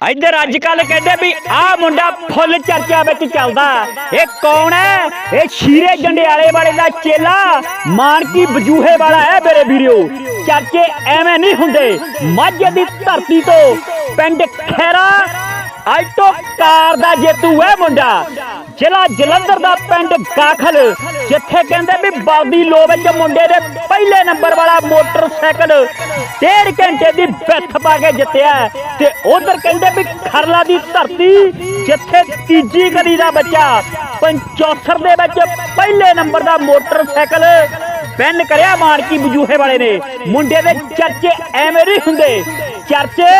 ਇੱਧਰ ਅੱਜ ਕੱਲ ਕਹਿੰਦੇ ਵੀ ਆਹ ਮੁੰਡਾ ਫੁੱਲ ਚਰਚਾ ਵਿੱਚ ਚੱਲਦਾ। ਇਹ ਕੌਣ ਹੈ? ਇਹ ਸ਼ੀਰੇ ਜੰਡਿਆਲੇ ਵਾਲੇ ਦਾ ਚੇਲਾ, ਮਾਨਕੀ ਬਜੂਹੇ ਵਾਲਾ ਹੈ ਮੇਰੇ ਵੀਰੋ। ਚਰਚੇ ਐਵੇਂ ਨਹੀਂ ਹੁੰਦੇ। ਮਾਝੇ ਦੀ ਧਰਤੀ ਤੋਂ ਪਿੰਡ ਖੈਰਾ ਆਲਟੋ ਕਾਰ ਦਾ ਜੇਤੂ ਹੈ ਮੁੰਡਾ। ਜ਼ਿਲ੍ਹਾ ਜਲੰਧਰ ਦਾ ਪਿੰਡ ਕਾਖਲ ਜਿੱਥੇ ਕਹਿੰਦੇ ਵੀ ਬਲਦੀ ਲੋ ਵਿੱਚ ਮੁੰਡੇ ਦੇ ਪਹਿਲੇ ਨੰਬਰ ਵਾਲਾ ਮੋਟਰਸਾਈਕਲ ਡੇਢ ਘੰਟੇ ਦੀ ਵਿੱਥ ਪਾ ਕੇ ਜਿੱਤਿਆ ਤੇ ਉਧਰ ਕਹਿੰਦੇ ਵੀ ਖਰਲਾ ਦੀ ਧਰਤੀ, ਜਿੱਥੇ ਤੀਜੀ ਗਲੀ ਦਾ ਬੱਚਾ 75 ਦੇ ਵਿੱਚ ਪਹਿਲੇ ਨੰਬਰ ਦਾ ਮੋਟਰਸਾਈਕਲ ਪੈਨ ਕਰਿਆ ਮਾਨਕੀ ਬਜੂਹੇ ਵਾਲੇ ਨੇ। ਮੁੰਡੇ ਦੇ ਚਰਚੇ ਐਵੇਂ ਨਹੀਂ ਹੁੰਦੇ। ਚਰਚੇ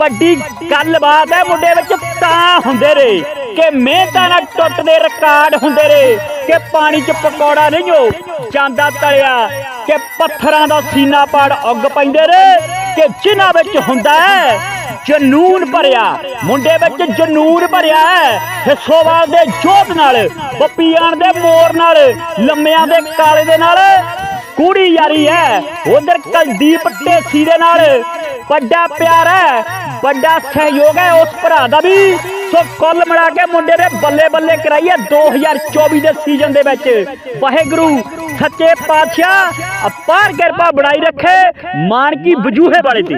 ਵੱਡੀ ਗੱਲਬਾਤ ਹੈ, ਮੁੰਡੇ ਵਿੱਚ ਤਾਂ ਹੁੰਦੇ ਰਹੇ ਕਿ ਮਿਹਨਤਾਂ ਨਾਲ ਟੁੱਟਦੇ ਰਿਕਾਰਡ ਹੁੰਦੇ ਰੇ ਕਿ ਪਾਣੀ 'ਚ ਪਕੌੜਾ ਨਹੀਂ ਹੋ ਜਾਂਦਾ ਤਲਿਆ, ਕਿ ਪੱਥਰਾਂ ਦਾ ਸੀਨਾ ਪਾੜ ਉੱਗ ਪੈਂਦੇ ਰੇ ਕਿ ਜਿਨ੍ਹਾਂ ਵਿੱਚ ਹੁੰਦਾ ਹੈ, ਜਨੂਨ ਭਰਿਆ, ਮੁੰਡੇ ਵਿੱਚ ਜਨੂਨ ਭਰਿਆ ਹੈ ਹਿੱਸੋਵਾਲ ਦੇ ਜੋਤ ਨਾਲ ਬੱਪੀਆਣ ਦੇ ਮੋਰ ਨਾਲ, ਲੰਮਿਆਂ ਦੇ ਕਾਲੇ ਦੇ ਨਾਲ, ਕੂੜੀ ਯਾਰੀ ਹੈ, ਉਧਰ ਕੁਲਦੀਪ ਢੇਸੀ ਦੇ ਨਾਲ ਵੱਡਾ ਪਿਆਰ ਹੈ, ਵੱਡਾ ਸਹਿਯੋਗ ਹੈ ਉਸ ਭਰਾ ਦਾ ਵੀ। ਸੋ ਕੁੱਲ ਮਿਲਾ ਕੇ ਮੁੰਡੇ ਨੇ ਬੱਲੇ ਬੱਲੇ ਕਰਾਈ ਹੈ 2024 ਦੇ ਸੀਜ਼ਨ ਦੇ ਵਿੱਚ। ਵਾਹਿਗੁਰੂ, ਸੱਚੇ ਪਾਤਸ਼ਾਹ, ਅਪਾਰ ਕਿਰਪਾ ਬਣਾਈ ਰੱਖੇ ਮਾਨ ਕੀ ਵਜੂਹੇ ਵਾਲੇ ਦੀ।